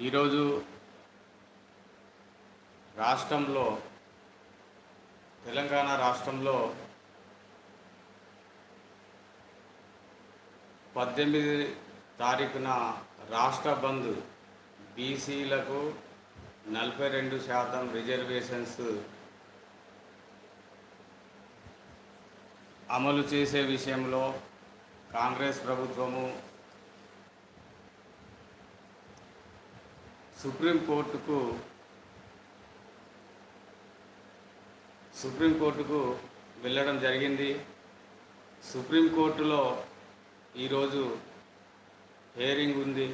ఈరోజు రాష్ట్రంలో తెలంగాణ రాష్ట్రంలో పద్దెనిమిది తారీఖున రాష్ట్ర బంద్ బీసీలకు నలభై రెండు శాతం రిజర్వేషన్స్ అమలు చేసే విషయంలో కాంగ్రెస్ ప్రభుత్వము సుప్రీంకోర్టుకు సుప్రీంకోర్టుకు వెళ్ళడం జరిగింది. సుప్రీంకోర్టులో ఈరోజు హేరింగ్ ఉంది.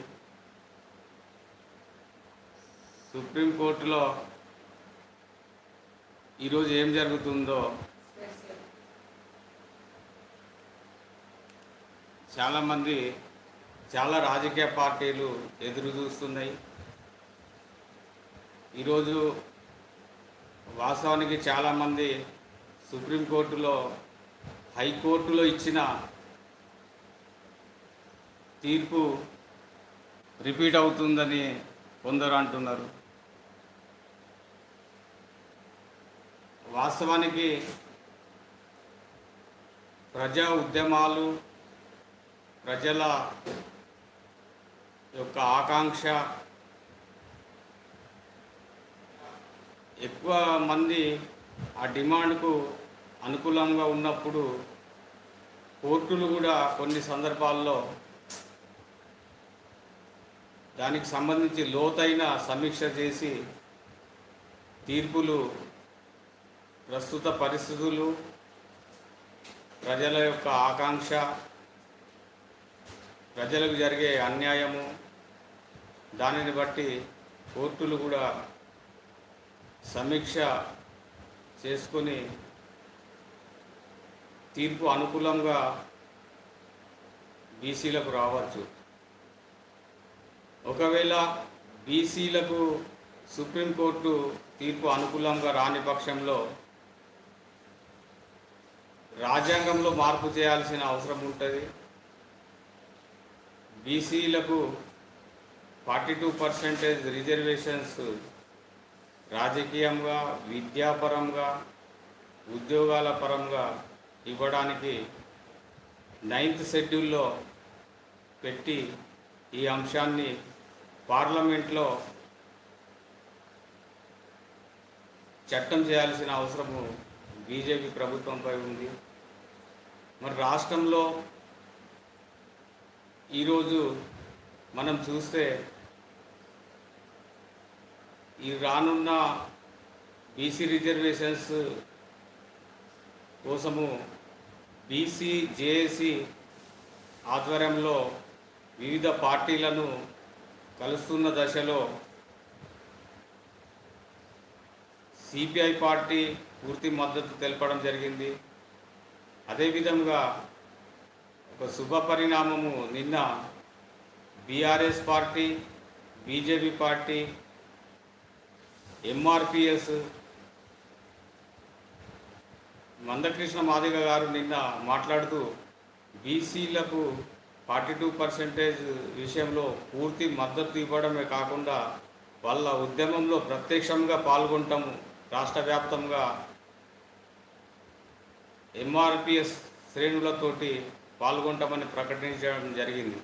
సుప్రీంకోర్టులో ఈరోజు ఏం జరుగుతుందో చాలామంది చాలా రాజకీయ పార్టీలు ఎదురు చూస్తున్నాయి. ఈరోజు వాస్తవానికి చాలామంది సుప్రీంకోర్టులో హైకోర్టులో ఇచ్చిన తీర్పు రిపీట్ అవుతుందని కొందరు అంటున్నారు. వాస్తవానికి ప్రజా ఉద్యమాలు ప్రజల యొక్క ఆకాంక్ష ఎక్కువ మంది ఆ డిమాండ్కు అనుకూలంగా ఉన్నప్పుడు కోర్టులు కూడా కొన్ని సందర్భాల్లో దానికి సంబంధించి లోతైన సమీక్ష చేసి తీర్పులు ప్రస్తుత పరిస్థితులు ప్రజల యొక్క ఆకాంక్ష ప్రజలకు జరిగే అన్యాయము దానిని బట్టి కోర్టులు కూడా సమీక్ష చేసుకొని తీర్పు అనుకూలంగా బీసీలకు రావచ్చు. ఒకవేళ బీసీలకు సుప్రీంకోర్టు తీర్పు అనుకూలంగా రాని పక్షంలో రాజ్యాంగంలో మార్పు చేయాల్సిన అవసరం ఉంటుంది. బీసీలకు ఫార్టీ టూ పర్సెంటేజ్ రిజర్వేషన్స్ రాజకీయంగా విద్యాపరంగా ఉద్యోగాల పరంగా ఇవ్వడానికి నైన్త్ షెడ్యూల్లో పెట్టి ఈ అంశాన్ని పార్లమెంట్లో చట్టం చేయాల్సిన అవసరము బీజేపీ ప్రభుత్వంపై ఉంది. మరి రాష్ట్రంలో ఈరోజు మనం చూస్తే ఈ రానున్న బీసీ రిజర్వేషన్స్ కోసము బీసీ జేఏసీ ఆధ్వర్యంలో వివిధ పార్టీలను కలుస్తున్న దశలో సిపిఐ పార్టీ పూర్తి మద్దతు తెలపడం జరిగింది. అదేవిధంగా ఒక శుభ పరిణామము నిన్న BRS party BJP party MRPS Mandakrishna Madiga garu నిన్న మాట్లాడుతూ బీసీలకు ఫార్టీ టూ పర్సెంటేజ్ విషయంలో పూర్తి మద్దతు ఇవ్వడమే కాకుండా వాళ్ళ ఉద్యమంలో ప్రత్యక్షంగా పాల్గొంటాము రాష్ట్ర వ్యాప్తంగా ఎంఆర్పిఎస్ శ్రేణులతోటి పాల్గొంటామని ప్రకటించడం జరిగింది.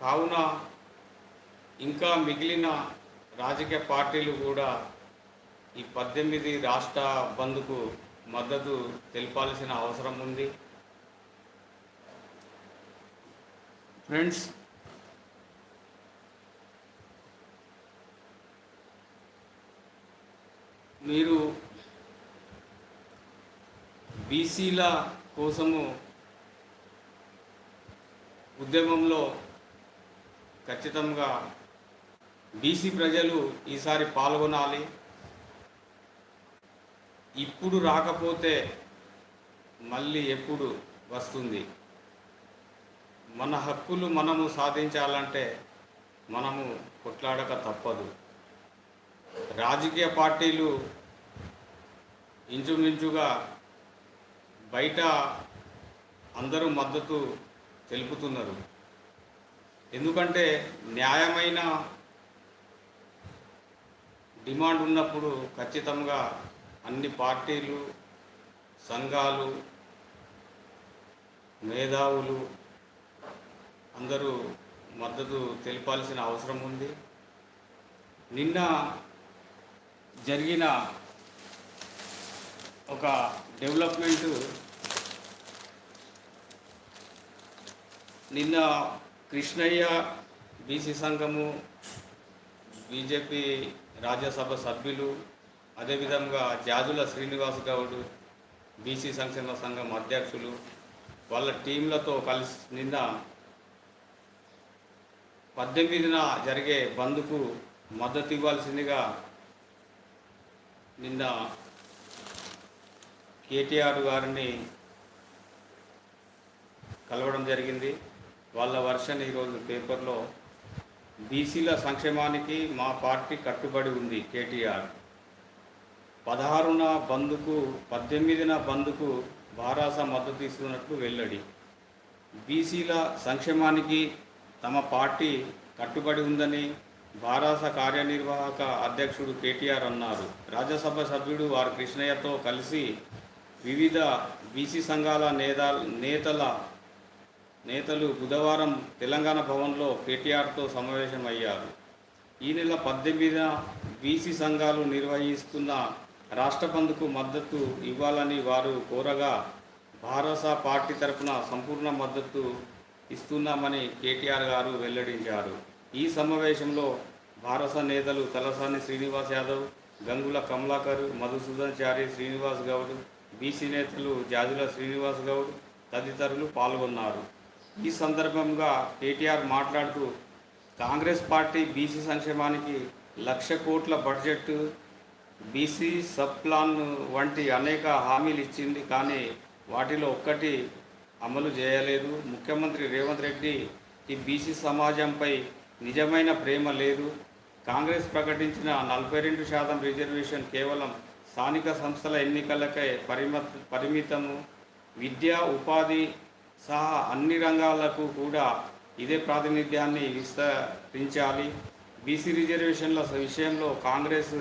కావున ఇంకా మిగిలిన రాజకీయ పార్టీలు కూడా ఈ పద్దెనిమిది రాష్ట్ర బంద్కు మద్దతు తెలపాల్సిన అవసరం ఉంది. ఫ్రెండ్స్ మీరు బీసీల కోసము ఉద్యమంలో ఖచ్చితంగా బీసీ ప్రజలు ఈసారి పాల్గొనాలి. ఇప్పుడు రాకపోతే మళ్ళీ ఎప్పుడు వస్తుంది? మన హక్కులు మనము సాధించాలంటే మనము కొట్లాడక తప్పదు. రాజకీయ పార్టీలు ఇంచుమించుగా బయట అందరూ మద్దతు తెలుపుతున్నారు. ఎందుకంటే న్యాయమైన డిమాండ్ ఉన్నప్పుడు ఖచ్చితంగా అన్ని పార్టీలు సంఘాలు మేధావులు అందరూ మద్దతు తెలిపాల్సిన అవసరం ఉంది. నిన్న జరిగిన ఒక డెవలప్మెంట్ నిన్న కృష్ణయ్య బీసీ సంఘము బీజేపీ రాజ్యసభ సభ్యులు అదేవిధంగా జాజుల శ్రీనివాస్ గౌడ్ బీసీ సంక్షేమ సంఘం అధ్యక్షులు వాళ్ళ టీంలతో కలిసి నిన్న పద్దెనిమిదిన జరిగే బంద్కు మద్దతు ఇవ్వాల్సిందిగా నిన్న కేటీఆర్ గారిని కలవడం జరిగింది. వాళ్ళ వర్షన్ ఈరోజు పేపర్లో బీసీల సంక్షేమానికి మా పార్టీ కట్టుబడి ఉంది కేటీఆర్. పదహారున బంద్కు పద్దెనిమిదిన బంద్కు భారాస మద్దతు ఇస్తున్నట్లు వెల్లడి. బీసీల సంక్షేమానికి తమ పార్టీ కట్టుబడి ఉందని భారాస కార్యనిర్వాహక అధ్యక్షుడు కేటీఆర్ అన్నారు. రాజ్యసభ సభ్యుడు ఆర్ కృష్ణయ్యతో కలిసి వివిధ బీసీ సంఘాల నేత నేతల నేతలు బుధవారం తెలంగాణ భవన్లో కేటీఆర్తో సమావేశమయ్యారు. ఈ నెల పద్దెనిమిదిన బీసీ సంఘాలు నిర్వహిస్తున్న రాష్ట్ర బంద్కు మద్దతు ఇవ్వాలని వారు కోరగా భారస పార్టీ తరపున సంపూర్ణ మద్దతు ఇస్తున్నామని కేటీఆర్ గారు వెల్లడించారు. ఈ సమావేశంలో భారస నేతలు తలసాని శ్రీనివాస్ యాదవ్ గంగుల కమలాకర్ మధుసూదన్ చారి శ్రీనివాస్ గౌడ్ బీసీ నేతలు జాజుల శ్రీనివాస్ గౌడ్ తదితరులు పాల్గొన్నారు. ఈ సందర్భంగా కేటీఆర్ మాట్లాడుతూ కాంగ్రెస్ పార్టీ బీసీ సంక్షేమానికి లక్ష కోట్ల బడ్జెట్ బీసీ సబ్ ప్లాన్ వంటి అనేక హామీలు ఇచ్చింది కానీ వాటిలో ఒక్కటి అమలు చేయలేదు. ముఖ్యమంత్రి రేవంత్ రెడ్డి ఈ బీసీ సమాజంపై నిజమైన ప్రేమ లేదు. కాంగ్రెస్ ప్రకటించిన నలభై రెండు శాతం రిజర్వేషన్ కేవలం స్థానిక సంస్థల ఎన్నికలకై పరిమ పరిమితము. విద్య ఉపాధి సహా అన్ని రంగాలకు కూడా ఇదే ప్రాతినిధ్యాన్ని విస్తరించాలి. బీసీ రిజర్వేషన్ల విషయంలో కాంగ్రెస్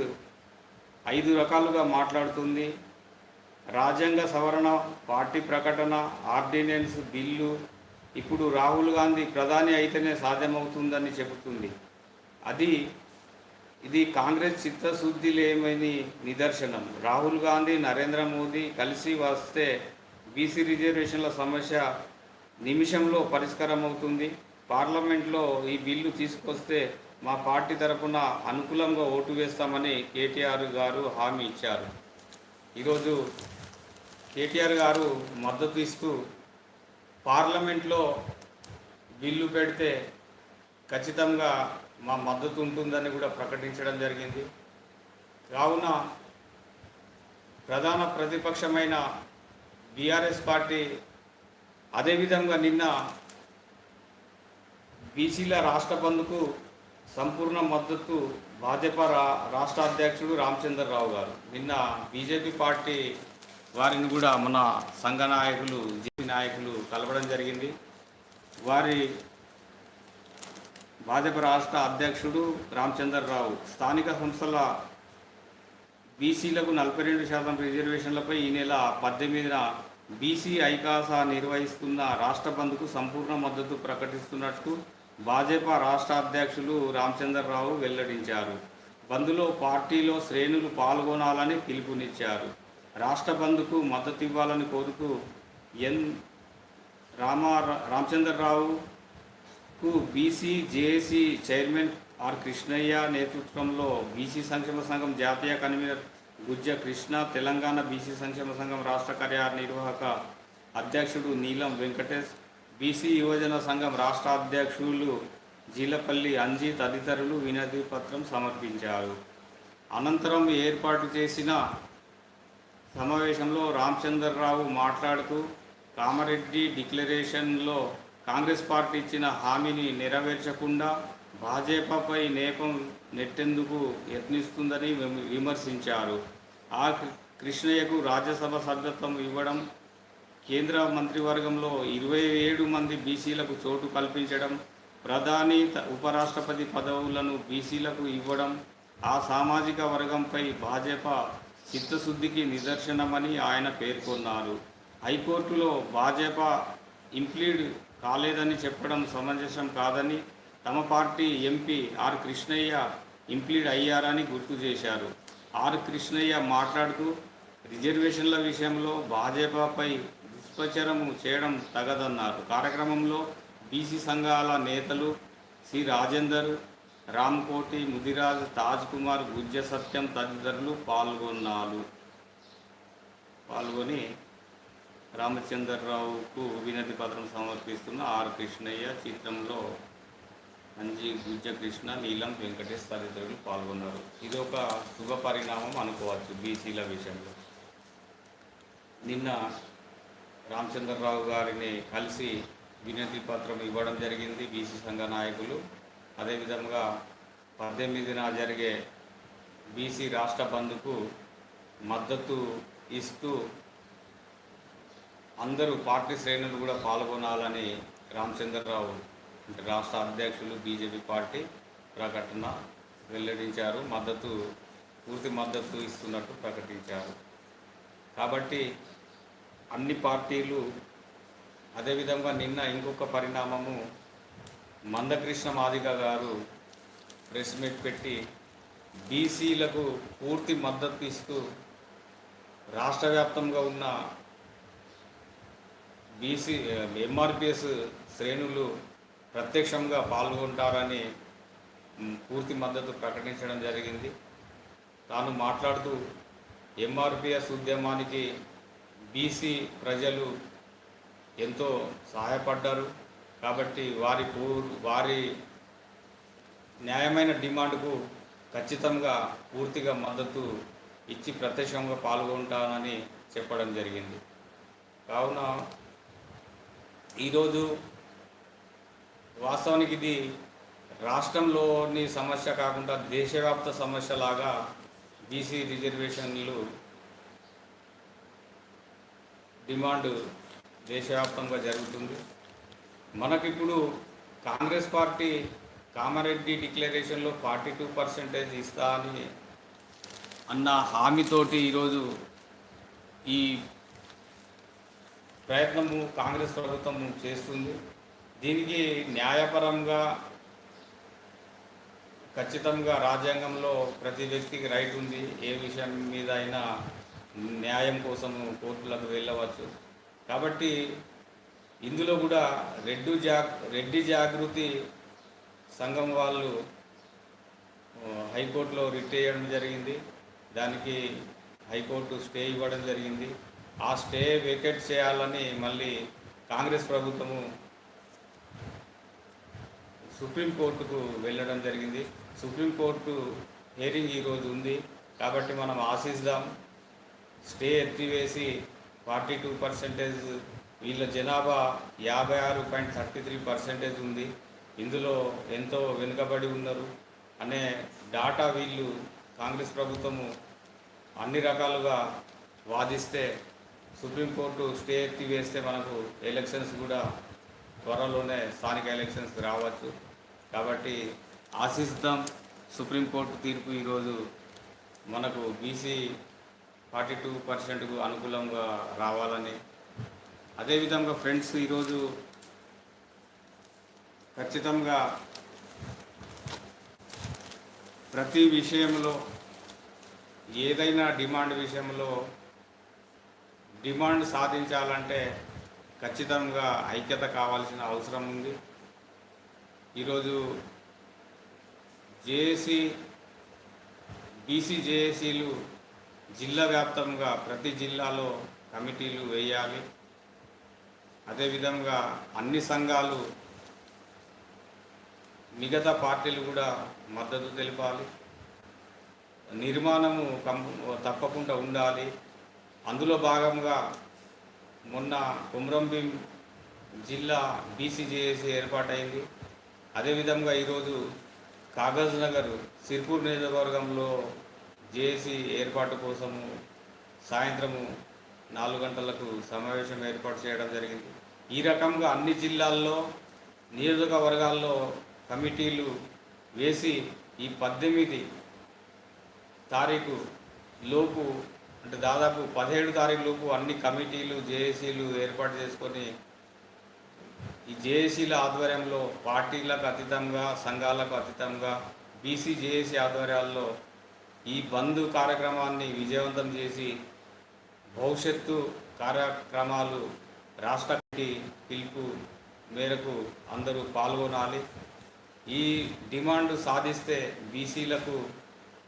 ఐదు రకాలుగా మాట్లాడుతుంది. రాజ్యాంగ సవరణ పార్టీ ప్రకటన ఆర్డినెన్స్ బిల్లు ఇప్పుడు రాహుల్ గాంధీ ప్రధాని అయితేనే సాధ్యమవుతుందని చెబుతుంది. అది ఇది కాంగ్రెస్ చిత్తశుద్ధి లేమని నిదర్శనం. రాహుల్ గాంధీ నరేంద్ర మోదీ కలిసి వస్తే బీసీ రిజర్వేషన్ల సమస్య నిమిషంలో పరిష్కారం అవుతుంది పార్లమెంట్లో ఈ బిల్లు తీసుకొస్తే మా పార్టీ తరపున అనుకూలంగా ఓటు వేస్తామని కేటీఆర్ గారు హామీ ఇచ్చారు. ఈరోజు కేటీఆర్ గారు మద్దతు ఇస్తూ పార్లమెంట్లో బిల్లు పెడితే ఖచ్చితంగా మా మద్దతు ఉంటుందని కూడా ప్రకటించడం జరిగింది. కావున ప్రధాన ప్రతిపక్షమైన బీఆర్ఎస్ పార్టీ అదేవిధంగా నిన్న బీసీల రాష్ట్ర బంద్కు సంపూర్ణ మద్దతు భాజపా రా రాష్ట్ర అధ్యక్షుడు రామచంద్రరావు గారు. నిన్న బీజేపీ పార్టీ వారిని కూడా మన సంఘ నాయకులు జేపీ నాయకులు కలవడం జరిగింది. వారి భాజపా రాష్ట్ర అధ్యక్షుడు రామచంద్రరావు స్థానిక సంస్థల బీసీలకు నలభై రెండు శాతం రిజర్వేషన్లపై ఈ నెల పద్దెనిమిదిన బీసీ ఐకాసా నిర్వహిస్తున్న రాష్ట్ర బంద్కు సంపూర్ణ మద్దతు ప్రకటిస్తున్నట్టు భాజపా రాష్ట్ర అధ్యక్షులు రామచంద్రరావు వెల్లడించారు. బంద్లో పార్టీలో శ్రేణులు పాల్గొనాలని పిలుపునిచ్చారు. రాష్ట్ర బంద్కు మద్దతు ఇవ్వాలని కోరుతూ N Rama రామచంద్రరావుకు BC JAC chairman R Krishnaiah నేతృత్వంలో బీసీ సంక్షేమ సంఘం జాతీయ కన్వీనర్ గుజ్జ కృష్ణ తెలంగాణ బీసీ సంక్షేమ సంఘం రాష్ట్ర కార్యనిర్వాహక అధ్యక్షుడు నీలం వెంకటేష్ బీసీ యువజన సంఘం రాష్ట్ర అధ్యక్షులు జీలపల్లి అంజీ తదితరులు వినతి పత్రం సమర్పించారు. అనంతరం ఏర్పాటు చేసిన సమావేశంలో రామచంద్రరావు మాట్లాడుతూ కామారెడ్డి డిక్లరేషన్లో కాంగ్రెస్ పార్టీ ఇచ్చిన హామీని నెరవేర్చకుండా భాజపాపై నేపం నెట్టేందుకు యత్నిస్తుందని విమ- విమర్శించారు. ఆ కృష్ణయ్యకు రాజ్యసభ సభ్యత్వం ఇవ్వడం కేంద్ర మంత్రివర్గంలో ఇరవై ఏడు మంది బీసీలకు చోటు కల్పించడం ప్రధాని ఉపరాష్ట్రపతి పదవులను బీసీలకు ఇవ్వడం ఆ సామాజిక వర్గంపై భాజపా చిత్తశుద్ధికి నిదర్శనమని ఆయన పేర్కొన్నారు. హైకోర్టులో భాజపా ఇంప్లీడ్ కాలేదని చెప్పడం సమంజసం కాదని తమ party MP R Krishnaiah implead అయ్యారని గుర్తు చేశారు. ఆర్ కృష్ణయ్య మాట్లాడుతూ రిజర్వేషన్ల విషయంలో భాజపాపై దుష్ప్రచారం చేయడం తగదన్నారు. కార్యక్రమంలో బీసీ సంఘాల నేతలు సి. రాజేందర్ రామ్కోటి ముదిరాజ్ తాజ్ కుమార్ గుజ్జ సత్యం తదితరులు పాల్గొన్నారు. పాల్గొని రామచంద్రరావుకు వినతి పత్రం సమర్పిస్తున్న ఆర్ కృష్ణయ్య చిత్రంలో అంజి గుజ్జ కృష్ణ నీలం వెంకటేష్ తదితరులు పాల్గొన్నారు. ఇది ఒక శుభ పరిణామం అనుకోవచ్చు బీసీల విషయంలో. నిన్న రామచంద్రరావు గారిని కలిసి వినతి పత్రం ఇవ్వడం జరిగింది బీసీ సంఘ నాయకులు. అదేవిధంగా పద్దెనిమిదిన జరిగే బీసీ రాష్ట్ర బంద్కు మద్దతు ఇస్తూ అందరూ పార్టీ శ్రేణులు కూడా పాల్గొనాలని రామచంద్రరావు రాష్ట్ర అధ్యక్షులు బీజేపీ పార్టీ ప్రకటన వెల్లడించారు మద్దతు పూర్తి మద్దతు ఇస్తున్నట్టు ప్రకటించారు. కాబట్టి అన్ని పార్టీలు అదేవిధంగా నిన్న ఇంకొక పరిణామము మందకృష్ణ మాదిగ గారు ప్రెస్ మీట్ పెట్టి బీసీలకు పూర్తి మద్దతు ఇస్తూ రాష్ట్ర వ్యాప్తంగా ఉన్న బీసీ ఎంఆర్పిఎస్ శ్రేణులు ప్రత్యక్షంగా పాల్గొంటారని పూర్తి మద్దతు ప్రకటించడం జరిగింది. తాను మాట్లాడుతూ ఎంఆర్పిఎస్ ఉద్యమానికి బీసీ ప్రజలు ఎంతో సహాయపడ్డారు. కాబట్టి వారి పూ వారి న్యాయమైన డిమాండ్కు ఖచ్చితంగా పూర్తిగా మద్దతు ఇచ్చి ప్రత్యక్షంగా పాల్గొంటానని చెప్పడం జరిగింది. కావున ఈరోజు వాస్తవానికి ఇది రాష్ట్రంలోని సమస్య కాకుండా దేశవ్యాప్త సమస్యలాగా బీసీ రిజర్వేషన్లు డిమాండ్ దేశవ్యాప్తంగా జరుగుతుంది. మనకిప్పుడు కాంగ్రెస్ పార్టీ కామారెడ్డి డిక్లరేషన్లో ఫార్టీ టూ పర్సెంటేజ్ ఇస్తా అని అన్న హామీతోటి ఈరోజు ఈ ప్రయత్నము కాంగ్రెస్ ప్రభుత్వం చేస్తుంది. దీనికి న్యాయపరంగా ఖచ్చితంగా రాజ్యాంగంలో ప్రతి వ్యక్తికి రైట్ ఉంది. ఏ విషయం మీద అయినా న్యాయం కోసం కోర్టులకు వెళ్ళవచ్చు. కాబట్టి ఇందులో కూడా రెడ్డి జాగ్ రెడ్డి జాగృతి సంఘం వాళ్ళు హైకోర్టులో రిట్ చేయడం జరిగింది. దానికి హైకోర్టు స్టే ఇవ్వడం జరిగింది. ఆ స్టే వేకెట్ చేయాలని మళ్ళీ కాంగ్రెస్ ప్రభుత్వము సుప్రీంకోర్టుకు వెళ్ళడం జరిగింది. సుప్రీంకోర్టు హియరింగ్ ఈరోజు ఉంది. కాబట్టి మనం ఆశిద్దాం. స్టే ఎత్తివేసి ఫార్టీ టూ పర్సెంటేజ్ వీళ్ళ జనాభా యాభై ఆరు పాయింట్ థర్టీ త్రీ పర్సెంటేజ్ ఉంది. ఇందులో ఎంతో వెనుకబడి ఉన్నారు. అనే డాటా వీళ్ళు కాంగ్రెస్ ప్రభుత్వము అన్ని రకాలుగా వాదిస్తే సుప్రీంకోర్టు స్టే ఎత్తి వేస్తే మనకు ఎలక్షన్స్ కూడా త్వరలోనే స్థానిక ఎలక్షన్స్ రావచ్చు. కాబట్టి ఆశిస్తాం సుప్రీంకోర్టు తీర్పు ఈరోజు మనకు బీసీ ఫార్టీ టూ పర్సెంట్కు అనుకూలంగా రావాలని. అదేవిధంగా ఫ్రెండ్స్ ఈరోజు ఖచ్చితంగా ప్రతి విషయంలో ఏదైనా డిమాండ్ విషయంలో డిమాండ్ సాధించాలంటే ఖచ్చితంగా ఐక్యత కావాల్సిన అవసరం ఉంది. ఈరోజు జేఏసీ బీసీ జేఏసీలు జిల్లా వ్యాప్తంగా ప్రతి జిల్లాలో కమిటీలు వేయాలి. అదేవిధంగా అన్ని సంఘాలు మిగతా పార్టీలు కూడా మద్దతు తెలిపాలి. నిర్మాణము కం తప్పకుండా ఉండాలి. అందులో భాగంగా మొన్న కుమ్రంభీం జిల్లా బీసీజేఏసీ ఏర్పాటైంది. అదేవిధంగా ఈరోజు కాగజ్ నగర్ సిర్పూర్ నియోజకవర్గంలో జేఏసీ ఏర్పాటు కోసము సాయంత్రము నాలుగు గంటలకు సమావేశం ఏర్పాటు చేయడం జరిగింది. ఈ రకంగా అన్ని జిల్లాల్లో నియోజకవర్గాల్లో కమిటీలు వేసి ఈ పద్దెనిమిది తారీఖు లోపు అంటే దాదాపు పదిహేడు తారీఖు లోపు అన్ని కమిటీలు జేఏసీలు ఏర్పాటు చేసుకొని ఈ జేఏసీల ఆధ్వర్యంలో పార్టీలకు అతీతంగా సంఘాలకు అతీతంగా బీసీ జేఏసీ ఆధ్వర్యాల్లో ఈ బంద్ కార్యక్రమాన్ని విజయవంతం చేసి భవిష్యత్తు కార్యక్రమాలు రాష్ట్రపతి పిలుపు మేరకు అందరూ పాల్గొనాలి. ఈ డిమాండ్ సాధిస్తే బీసీలకు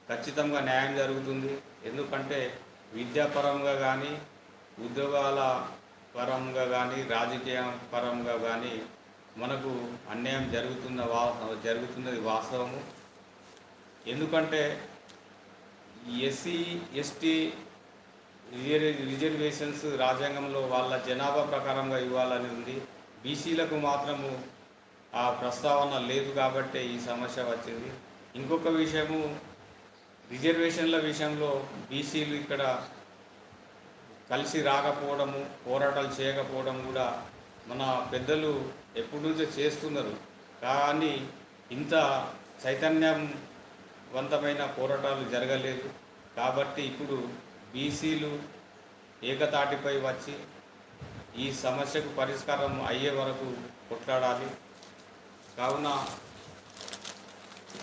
ఖచ్చితంగా న్యాయం జరుగుతుంది. ఎందుకంటే విద్యాపరంగా కానీ ఉద్యోగాల పరంగా కానీ రాజకీయ పరంగా కానీ మనకు అన్యాయం జరుగుతున్న వా జరుగుతున్నది వాస్తవము. ఎందుకంటే ఎస్సీ ఎస్టీ రిజర్వేషన్స్ రాజ్యాంగంలో వాళ్ళ జనాభా ప్రకారంగా ఇవ్వాలని ఉంది. బీసీలకు మాత్రము ఆ ప్రస్తావన లేదు కాబట్టే ఈ సమస్య వచ్చింది. ఇంకొక విషయము రిజర్వేషన్ల విషయంలో బీసీలు ఇక్కడ కలిసి రాకపోవడము పోరాటాలు చేయకపోవడం కూడా మన పెద్దలు ఎప్పటి నుంచో చేస్తున్నారు. కానీ ఇంత చైతన్యవంతమైన పోరాటాలు జరగలేదు. కాబట్టి ఇప్పుడు బీసీలు ఏకతాటిపై వచ్చి ఈ సమస్యకు పరిష్కారం అయ్యే వరకు కొట్లాడాలి. కావున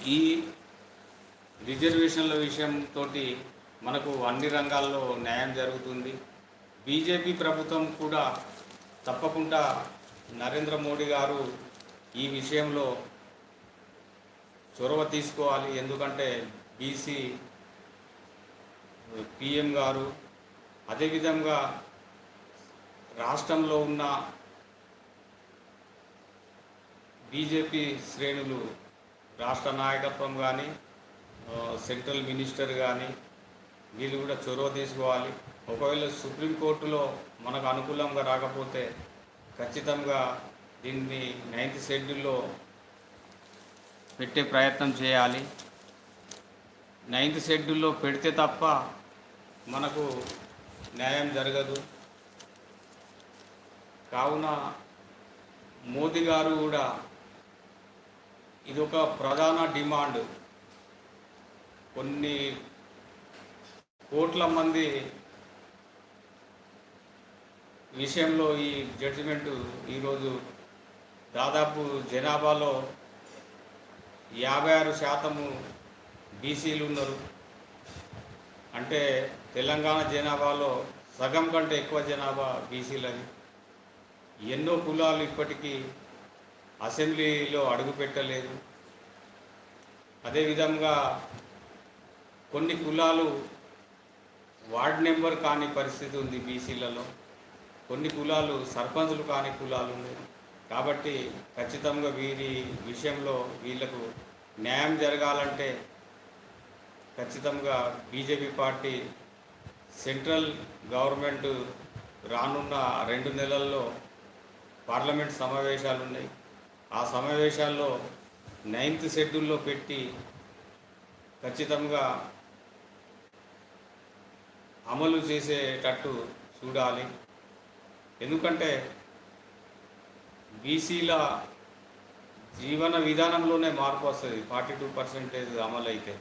ఈ రిజర్వేషన్ల విషయంతో మనకు అన్ని రంగాల్లో న్యాయం జరుగుతుంది. బీజేపీ ప్రభుత్వం కూడా తప్పకుండా నరేంద్ర మోడీ గారు ఈ విషయంలో చొరవ తీసుకోవాలి. ఎందుకంటే బీసీ పిఎం గారు అదేవిధంగా రాష్ట్రంలో ఉన్న బీజేపీ శ్రేణులు రాష్ట్ర నాయకత్వం కానీ సెంట్రల్ మినిస్టర్ కానీ వీళ్ళు కూడా చొరవ తీసుకోవాలి. ఒకవేళ సుప్రీంకోర్టులో మనకు అనుకూలంగా రాకపోతే ఖచ్చితంగా దీన్ని నైన్త్ షెడ్యూల్లో పెట్టే ప్రయత్నం చేయాలి. నైన్త్ షెడ్యూల్లో పెడితే తప్ప మనకు న్యాయం జరగదు. కావున మోదీ గారు కూడా ఇది ఒక ప్రధాన డిమాండ్. కొన్ని కోట్ల మంది విషయంలో ఈ జడ్జిమెంటు ఈరోజు దాదాపు జనాభాలో యాభై ఆరు శాతము బీసీలు ఉన్నారు. అంటే తెలంగాణ జనాభాలో సగం కంటే ఎక్కువ జనాభా బీసీలని ఎన్నో కులాలు ఇప్పటికీ అసెంబ్లీలో అడుగుపెట్టలేదు అదేవిధంగా కొన్ని కులాలు వార్డ్ నెంబర్ కాని పరిస్థితి ఉంది బీసీలలో. కొన్ని కులాలు సర్పంచులు కాని కులాలు ఉన్నాయి. కాబట్టి ఖచ్చితంగా వీరి విషయంలో వీళ్ళకు న్యాయం జరగాలంటే ఖచ్చితంగా బీజేపీ పార్టీ సెంట్రల్ గవర్నమెంట్ రానున్న రెండు నెలల్లో పార్లమెంట్ సమావేశాలు ఉన్నాయి. ఆ సమావేశాల్లో నైన్త్ షెడ్యూల్లో పెట్టి ఖచ్చితంగా అమలు చేసేటట్టు చూడాలి. ఎందుకంటే బీసీల జీవన విధానంలోనే మార్పు వస్తుంది. ఫార్టీ టూ పర్సెంటేజ్ అమలు అయితే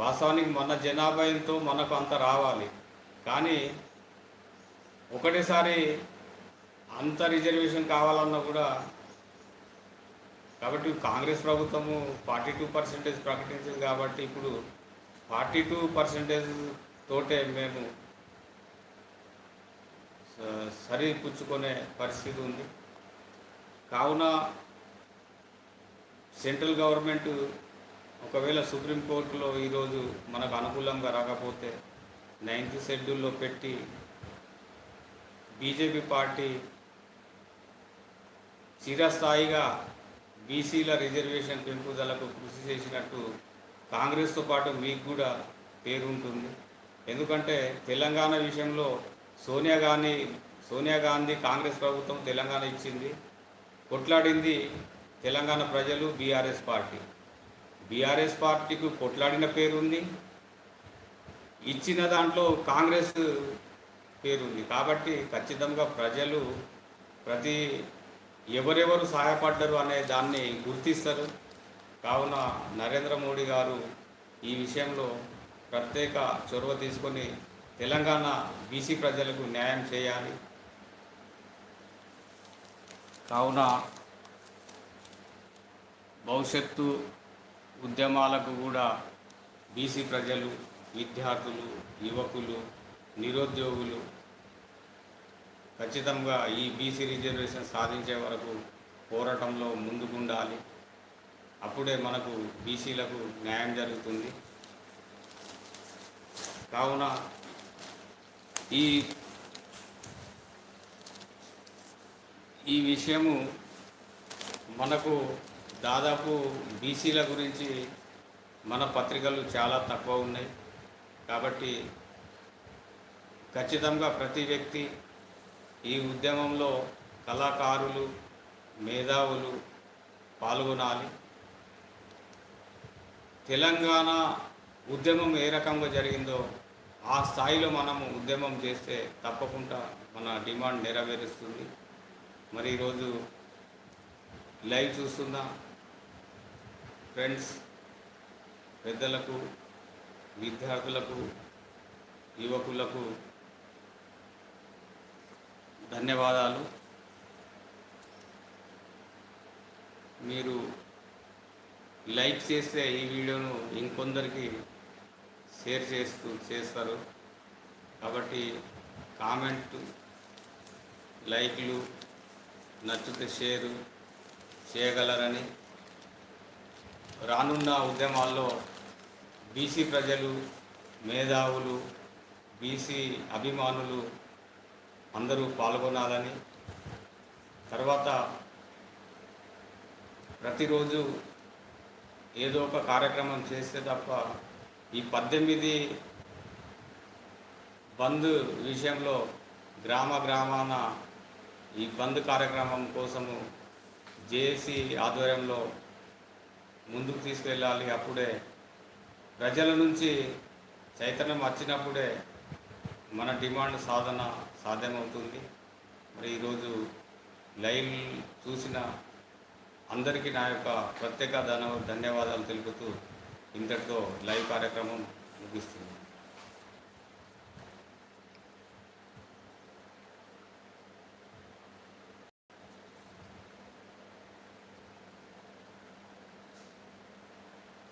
వాస్తవానికి మన జనాభా ఎంతో మనకు అంత రావాలి. కానీ ఒకటేసారి అంత రిజర్వేషన్ కావాలన్నా కూడా కాబట్టి కాంగ్రెస్ ప్రభుత్వము ఫార్టీ టూ పర్సెంటేజ్ ప్రకటించింది కాబట్టి ఇప్పుడు ఫార్టీ టూ పర్సెంటేజ్ తోటే మేము సరిపుచ్చుకునే పరిస్థితి ఉంది. కావున సెంట్రల్ గవర్నమెంట్ ఒకవేళ సుప్రీంకోర్టులో ఈరోజు మనకు అనుకూలంగా రాకపోతే నైన్త్ షెడ్యూల్లో పెట్టి బీజేపీ పార్టీ చిరస్థాయిగా బీసీల రిజర్వేషన్ పెంపుదలకు కృషి చేసినట్టు కాంగ్రెస్తో పాటు మీకు కూడా పేరు ఉంటుంది ఎందుకంటే తెలంగాణ విషయంలో సోనియా గాంధీ సోనియా గాంధీ కాంగ్రెస్ ప్రభుత్వం తెలంగాణ ఇచ్చింది. కొట్లాడింది తెలంగాణ ప్రజలు బీఆర్ఎస్ పార్టీ. బీఆర్ఎస్ పార్టీకి కొట్లాడిన పేరుంది. ఇచ్చిన దాంట్లో కాంగ్రెస్ పేరుంది. కాబట్టి ఖచ్చితంగా ప్రజలు ప్రతి ఎవరెవరు సహాయపడ్డరు అనే దాన్ని గుర్తిస్తారు. కావున నరేంద్ర మోడీ గారు ఈ విషయంలో ప్రత్యేక చొరవ తీసుకొని తెలంగాణ బీసీ ప్రజలకు న్యాయం చేయాలి. కావున భవిష్యత్తు ఉద్యమాలకు కూడా బీసీ ప్రజలు విద్యార్థులు యువకులు నిరుద్యోగులు ఖచ్చితంగా ఈ బీసీ రిజర్వేషన్ సాధించే వరకు పోరాటంలో ముందుకుండాలి. అప్పుడే మనకు బీసీలకు న్యాయం జరుగుతుంది. కావున ఈ ఈ విషయము మనకు దాదాపు బీసీల గురించి మన పత్రికలు చాలా తక్కువ ఉన్నాయి. కాబట్టి ఖచ్చితంగా ప్రతి వ్యక్తి ఈ ఉద్యమంలో కళాకారులు మేధావులు పాల్గొనాలి. తెలంగాణ ఉద్యమం ఏ రకంగా జరిగిందో ఆ స్థాయిలో మనము ఉద్యమం చేస్తే తప్పకుండా మన డిమాండ్ నెరవేరుస్తుంది. మరి ఈరోజు లైవ్ చూస్తున్న ఫ్రెండ్స్ పెద్దలకు విద్యార్థులకు యువకులకు ధన్యవాదాలు. మీరు లైక్ చేస్తే ఈ వీడియోను ఇంకొందరికి షేర్ చేస్తూ చేస్తారు. కాబట్టి కామెంట్ లైక్లు నచ్చితే షేరు చేయగలరని రానున్న ఉద్యమాల్లో బీసీ ప్రజలు మేధావులు బీసీ అభిమానులు అందరూ పాల్గొనాలని తర్వాత ప్రతిరోజు ఏదో ఒక కార్యక్రమం చేస్తే తప్ప ఈ పద్దెనిమిది బంద్ విషయంలో గ్రామ గ్రామాన ఈ బంద్ కార్యక్రమం కోసము జేఏసీ ఆధ్వర్యంలో ముందుకు తీసుకెళ్ళాలి. అప్పుడే ప్రజల నుంచి చైతన్యం వచ్చినప్పుడే మన డిమాండ్ సాధన సాధ్యమవుతుంది. మరి ఈరోజు లైవ్ చూసిన అందరికీ నా యొక్క ప్రత్యేక ధన ధన్యవాదాలు తెలుపుతూ ఇంతటితో లైవ్ కార్యక్రమం ముగిస్తుంది.